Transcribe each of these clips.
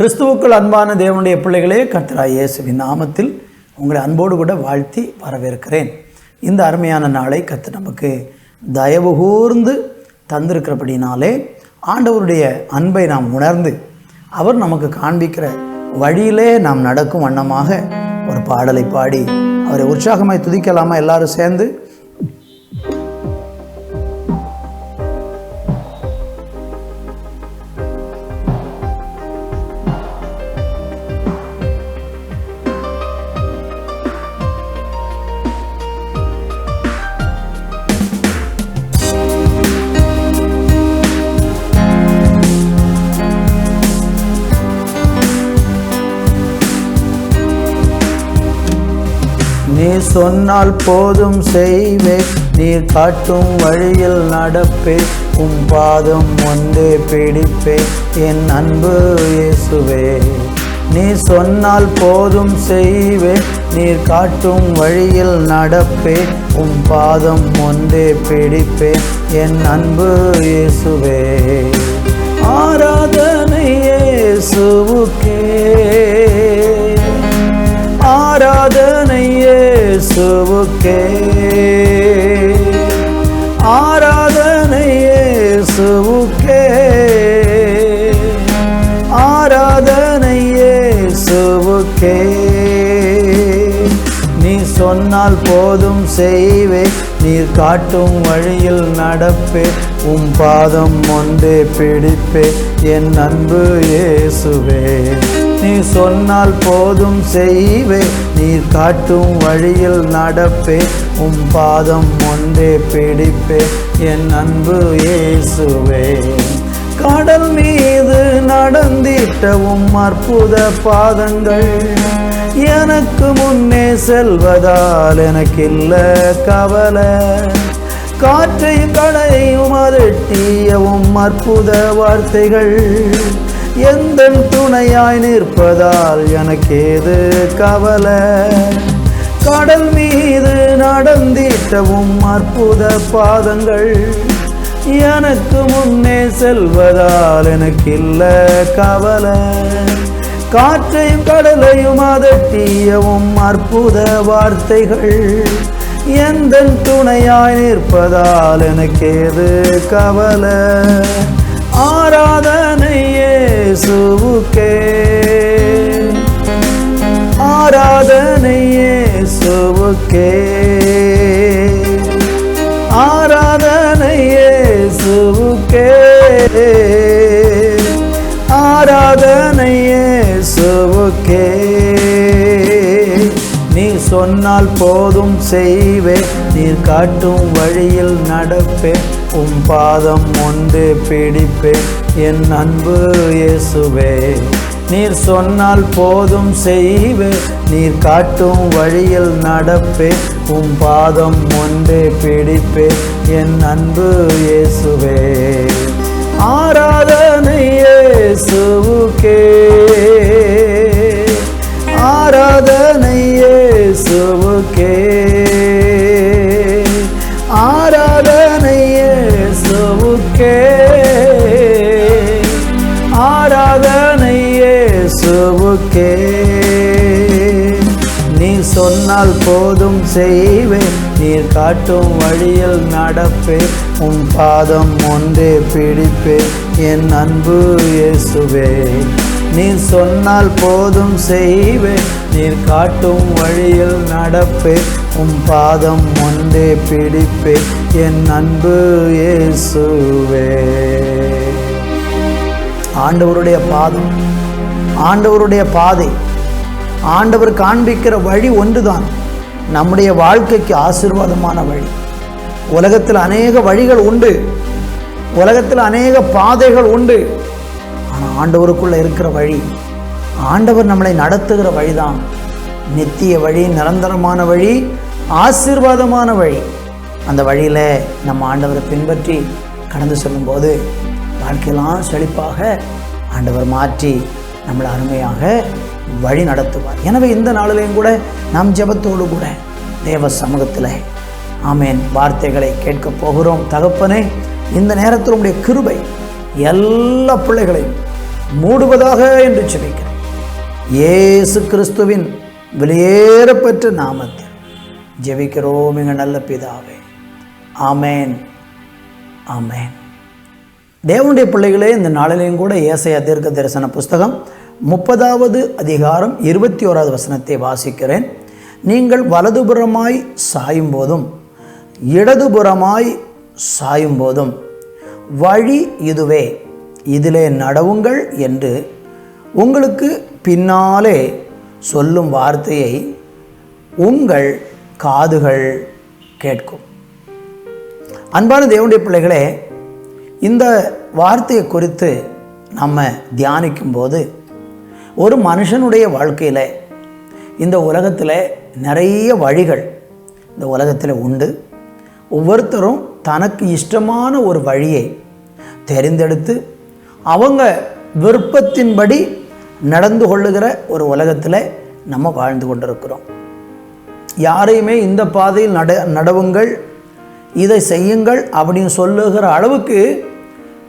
கிறிஸ்துவுக்குள் அன்பான தேவனுடைய பிள்ளைகளே கர்த்தராய் இயேசுவின் நாமத்தில் உங்களை அன்போடு கூட வாழ்த்தி வரவேற்கிறேன். இந்த அருமையான நாளை கர்த்தர் நமக்கு தயவு கூர்ந்து தந்திருக்கிறபடினாலே ஆண்டவருடைய அன்பை நாம் உணர்ந்து அவர் நமக்கு காண்பிக்கிற வழியிலே நாம் நடக்கும் வண்ணமாக ஒரு பாடலை பாடி அவரை உற்சாகமாய் துதிக்கலாமா? எல்லாரும் சேர்ந்து சொன்னால் போதும் செய்வேன் நீர் காட்டும் வழியில் நடப்பேன் உன் பாதம் ஒன்றே பிடிப்பேன் என் அன்பு இயேசுவே. நீ சொன்னால் போதும் செய்வேன் நீர் காட்டும் வழியில் நடப்பேன் உன் பாதம் ஒன்றே பிடிப்பேன் என் அன்பு இயேசுவே. இயேசுவுக்கே. ஆராதனை இயேசுவுக்கே. ஆராதனை இயேசுவுக்கே. நீ சொன்னால் போதும் செய்வே நீர் காட்டும் வழியில் நடப்பே உம் பாதம் ஒன்றே பிடிப்பே என் அன்பு இயேசுவே. நீ சொன்னால் போதும் செய்வே. நீர் காட்டும் வழியில் நடப்பே. உம் பாதம் ஒன்றே பிடிப்பே. என் அன்பு இயேசுவே. கடல் மீது நடந்திட்டவும் அற்புத பாதங்கள் எனக்கு முன்னே செல்வதால் எனக்கில்ல கவலை. காற்றையும் கடையும் அதட்டியவும் அற்புத வார்த்தைகள் எந்த துணையாய் நிற்பதால் எனக்கேது கவலை? கடல் மீது நடந்திட்டவும் அற்புத பாதங்கள் எனக்கு முன்னே செல்வதால் எனக்கு இல்ல கவலை. காற்றையும் கடலையும் அதட்டியவும் அற்புத வார்த்தைகள் எந்த துணையாய் நிற்பதால் எனக்கு எது கவலை? ஆராதனை இயேசுவுக்கே. ஆராதனை இயேசுவுக்கே. ஆராதனை இயேசுவுக்கே. ஆராதனை இயேசுவுக்கே. நீ சொன்னால் போதும் செய்வே நீர் காட்டும் வழியில் நடப்பே உன் பாதம் ஒன்று பிடிப்பேன் என் அன்பு இயேசுவே நீர் சொன்னால் போதும் செய்வே நீர் காட்டும் வழியில் நடப்பே உம் பாதம் ஒன்றே பிடிப்பே என் அன்பு இயேசுவே. ஆராதனை இயேசுவுக்கே ஆராதனை இயேசுவுக்கே. சொன்னால் போதும் செய்வேன். நீர் காட்டும் வழியில் நடப்பேன். உன் பாதம் ஒன்றே பிடிப்பேன். என் அன்பு இயேசுவே நீ சொன்னால் போதும் செய்வேன். நீர் காட்டும் வழியில் நடப்பேன். உன் பாதம் ஒன்றே பிடிப்பேன். என் அன்பு இயேசுவே. ஆண்டவருடைய பாதம் ஆண்டவருடைய பாதை ஆண்டவர் காண்பிக்கிற வழி ஒன்றுதான். நம்முடைய வாழ்க்கைக்கு ஆசீர்வாதமான வழி. உலகத்தில் அநேக வழிகள் உண்டு. உலகத்தில் அநேக பாதைகள் உண்டு. ஆனால் ஆண்டவருக்குள்ளே இருக்கிற வழி ஆண்டவர் நம்மளை நடத்துகிற வழிதான். நித்திய வழி நிரந்தரமான வழி ஆசீர்வாதமான வழி. அந்த வழியில் நம்ம ஆண்டவரை பின்பற்றி கடந்து செல்லும்போது வாழ்க்கையெல்லாம் செழிப்பாக ஆண்டவர் மாற்றி நம்மளை அருமையாக வழி நடத்துவார். எனவே இந்த நாளிலையும் கூட நம் ஜெபத்தோடு கூட தேவ சமூகத்தில் ஆமேன் வார்த்தைகளை கேட்க போகிறோம். தகப்பனே இந்த நேரத்தில் உடைய கிருபை எல்லா பிள்ளைகளையும் மூடுவதாக என்று சொல்லிக்கிறேன் இயேசு கிறிஸ்துவின் வெளியேறப்பெற்ற நாமத்தில் ஜெபிக்கிறோம் எங்கள் நல்ல பிதாவே. ஆமேன் ஆமேன். தேவனுடைய பிள்ளைகளே இந்த நாளிலையும் கூட ஏசையா தீர்க்க தரிசன புஸ்தகம் முப்பதாவது அதிகாரம் இருபத்தி ஓராவது வசனத்தை வாசிக்கிறேன். நீங்கள் வலதுபுறமாய் சாயும் போதும் இடதுபுறமாய் சாயும் போதும் வழி இதுவே இதிலே நடவுங்கள் என்று உங்களுக்கு பின்னாலே சொல்லும் வார்த்தையை உங்கள் காதுகள் கேட்கும். அன்பான தேவனுடைய பிள்ளைகளே இந்த வார்த்தையை குறித்து நம்ம தியானிக்கும்போது ஒரு மனுஷனுடைய வாழ்க்கையில் இந்த உலகத்தில் நிறைய வழிகள் இந்த உலகத்தில் உண்டு. ஒவ்வொருத்தரும் தனக்கு இஷ்டமான ஒரு வழியை தெரிந்தெடுத்து அவங்க விருப்பத்தின்படி நடந்து கொள்ளுகிற ஒரு உலகத்தில் நம்ம வாழ்ந்து கொண்டிருக்கிறோம். யாரையுமே இந்த பாதையில் நட நடவுங்கள் இதை செய்யுங்கள் அப்படின்னு சொல்லுகிற அளவுக்கு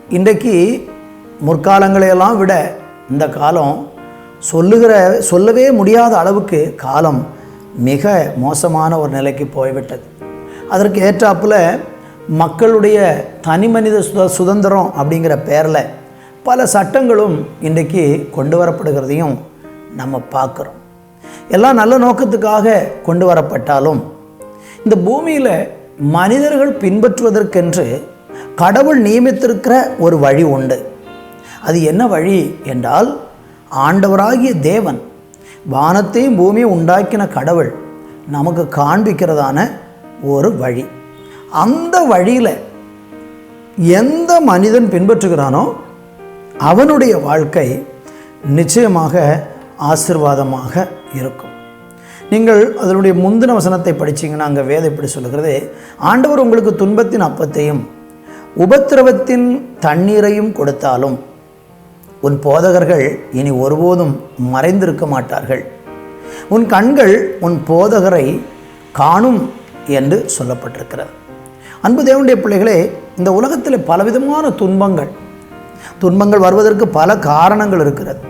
இன்றைக்கு முற்காலங்களையெல்லாம் விட இந்த காலம் சொல்லுகிற சொல்லவே முடியாத அளவுக்கு காலம் மிக மோசமான ஒரு நிலைக்கு போய்விட்டது. அதற்கு ஏற்றாப்புல மக்களுடைய தனி மனித சுத சுதந்திரம் அப்படிங்கிற பேரில் பல சட்டங்களும் இன்றைக்கு கொண்டு வரப்படுகிறதையும் நம்ம பார்க்குறோம். எல்லாம் நல்ல நோக்கத்துக்காக கொண்டு வரப்பட்டாலும் இந்த பூமியில் மனிதர்கள் பின்பற்றுவதற்கென்று கடவுள் நியமித்திருக்கிற ஒரு வழி உண்டு. அது என்ன வழி என்றால் ஆண்டவராகிய தேவன் வானத்தையும் பூமியை உண்டாக்கின கடவுள் நமக்கு காண்பிக்கிறதான ஒரு வழி. அந்த வழியில் எந்த மனிதன் பின்பற்றுகிறானோ அவனுடைய வாழ்க்கை நிச்சயமாக ஆசிர்வாதமாக இருக்கும். நீங்கள் அதனுடைய முந்தின வசனத்தை படிச்சீங்கன்னா அங்கே வேதம் இப்படி சொல்லுகிறது ஆண்டவர் உங்களுக்கு துன்பத்தின் அப்பத்தையும் உபத்திரவத்தின் தண்ணீரையும் கொடுத்தாலும் உன் போதகர்கள் இனி ஒருபோதும் மறைந்திருக்க மாட்டார்கள். உன் கண்கள் உன் போதகரை காணும் என்று சொல்லப்பட்டிருக்கிறது. அன்பு தேவனுடைய பிள்ளைகளே இந்த உலகத்தில் பலவிதமான துன்பங்கள் துன்பங்கள் வருவதற்கு பல காரணங்கள் இருக்கிறது.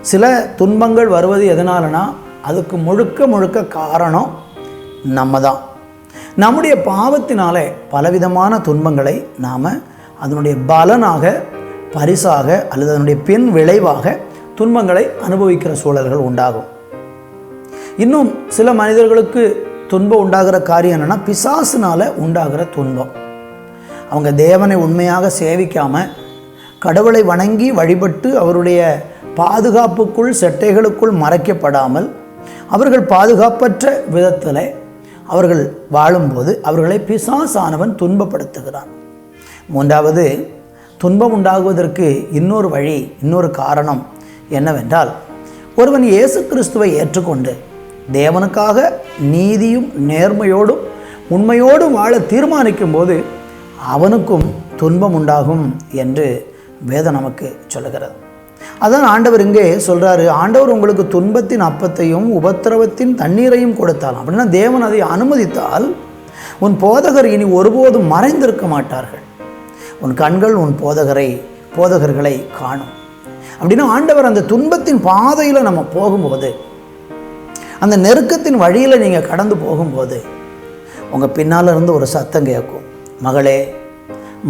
சில துன்பங்கள் வருவது எதனாலனா அதுக்கு முழுக்க முழுக்க காரணம் நம்ம தான் நம்முடைய பாவத்தினாலே பலவிதமான துன்பங்களை நாம் அதனுடைய பலனாக பரிசாக அல்லது அதனுடைய பின் விளைவாக துன்பங்களை அனுபவிக்கிற சூழல்கள் உண்டாகும். இன்னும் சில மனிதர்களுக்கு துன்பம் உண்டாகிற காரியம் என்னென்னா பிசாசுனால் உண்டாகிற துன்பம். அவங்க தேவனை உண்மையாக சேவிக்காமல் கடவுளை வணங்கி வழிபட்டு அவருடைய பாதுகாப்புக்குள் செட்டைகளுக்குள் மறைக்கப்படாமல் அவர்கள் பாதுகாப்பற்ற விதத்தில் அவர்கள் வாழும்போது அவர்களை பிசாசானவன் துன்பப்படுத்துகிறான். மூன்றாவது துன்பம் உண்டாகுவதற்கு இன்னொரு வழி இன்னொரு காரணம் என்னவென்றால் ஒருவன் இயேசு கிறிஸ்துவை ஏற்றுக்கொண்டு தேவனுக்காக நீதியும் நேர்மையோடும் உண்மையோடும் வாழ தீர்மானிக்கும் போது அவனுக்கும் துன்பம் உண்டாகும் என்று வேதம் நமக்கு சொல்லுகிறது. அதான் ஆண்டவர் இங்கே சொல்கிறாரு ஆண்டவர் உங்களுக்கு துன்பத்தின் அப்பத்தையும் உபத்திரவத்தின் தண்ணீரையும் கொடுத்தால் அப்படின்னா தேவன் அதை அனுமதித்தால் உன் போதகர் இனி ஒருபோதும் மறைந்திருக்க மாட்டார்கள். உன் கண்கள் உன் போதகரை போதகர்களை காணும். அப்படின்னா ஆண்டவர் அந்த துன்பத்தின் பாதையில் நம்ம போகும்போது அந்த நெருக்கத்தின் வழியில் நீங்கள் கடந்து போகும்போது உங்கள் பின்னால் இருந்து ஒரு சத்தம் கேட்கும். மகளே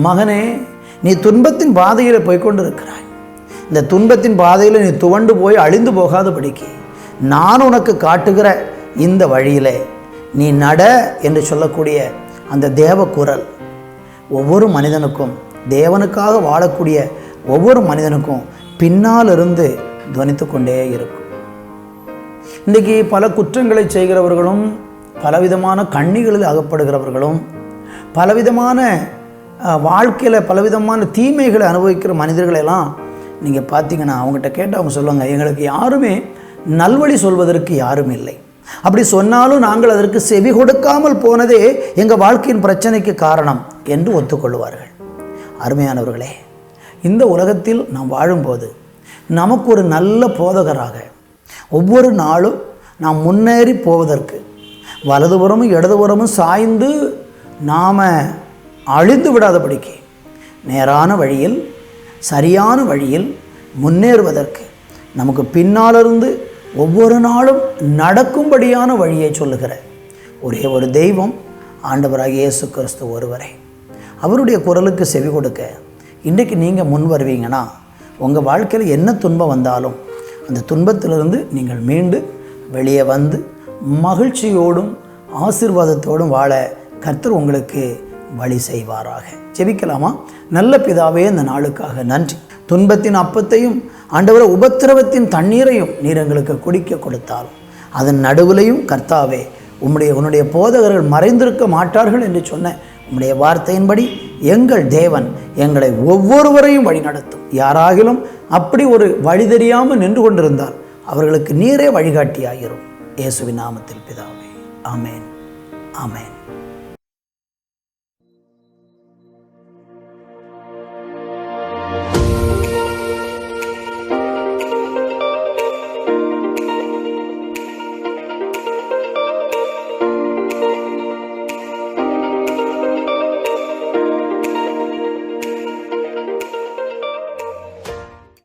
மகனே நீ துன்பத்தின் பாதையில் போய்க்கொண்டு இருக்கிறாய் இந்த துன்பத்தின் பாதையில் நீ துவண்டு போய் அழிந்து போகாதபடிக்கு நான் உனக்கு காட்டுகிற இந்த வழியிலே நீ நட என்று சொல்லக்கூடிய அந்த தேவ குரல். ஒவ்வொரு மனிதனுக்கும் தேவனுக்காக வாழக்கூடிய ஒவ்வொரு மனிதனுக்கும் பின்னால் இருந்து துவனித்து கொண்டே இருக்கும். இன்றைக்கி பல குற்றங்களை செய்கிறவர்களும் பலவிதமான கண்ணிகளில் அகப்படுகிறவர்களும் பலவிதமான வாழ்க்கையில் பலவிதமான தீமைகளை அனுபவிக்கிற மனிதர்களெல்லாம் நீங்கள் பார்த்தீங்கன்னா அவங்ககிட்ட கேட்டு அவங்க சொல்லுவாங்க எங்களுக்கு யாருமே நல்வழி சொல்வதற்கு யாரும் இல்லை. அப்படி சொன்னாலும் நாங்கள் அதற்கு செவி கொடுக்காமல் போனதே எங்கள் வாழ்க்கையின் பிரச்சனைக்கு காரணம். என்று ஒத்துக்கொள்வார்கள். அருமையானவர்களே இந்த உலகத்தில் நாம் வாழும்போது நமக்கு ஒரு நல்ல போதகராக ஒவ்வொரு நாளும் நாம் முன்னேறி போவதற்கு வலதுபுறமும் இடதுபுறமும் சாய்ந்து நாம் அழிந்து விடாதபடிக்கு நேரான வழியில் சரியான வழியில் முன்னேறுவதற்கு நமக்கு பின்னாலிருந்து ஒவ்வொரு நாளும் நடக்கும்படியான வழியை சொல்லுகிற ஒரே ஒரு தெய்வம் ஆண்டவராக இயேசு கிறிஸ்து ஒருவரை. அவருடைய குரலுக்கு செவி கொடுக்க. இன்றைக்கு நீங்கள் முன் வருவீங்கன்னா உங்கள் வாழ்க்கையில் என்ன துன்பம் வந்தாலும் அந்த துன்பத்திலிருந்து நீங்கள் மீண்டு வெளியே வந்து மகிழ்ச்சியோடும் ஆசீர்வாதத்தோடும் வாழ கர்த்தர் உங்களுக்கு வழி செய்வாராக. ஜெபிக்கலாமா? நல்ல பிதாவே இந்த நாளுக்காக நன்றி. துன்பத்தின் அப்பத்தையும் ஆண்டவரை உபத்திரவத்தின் தண்ணீரையும் நீர் எங்களுக்கு குடிக்க கொடுத்தால் அதன் நடுவிலையும் கர்த்தாவே உம்முடைய உன்னுடைய போதகர்கள் மறைந்திருக்க மாட்டார்கள் என்று சொன்ன உம்முடைய வார்த்தையின்படி எங்கள் தேவன் எங்களை ஒவ்வொருவரையும் வழிநடத்தும் யாராகிலும் அப்படி ஒரு வழி தெரியாமல் நின்று கொண்டிருந்தால் அவர்களுக்கு நீரே வழிகாட்டியாகிறோம் இயேசுவின் நாமத்தில் பிதாவே. ஆமேன். ஆமேன்.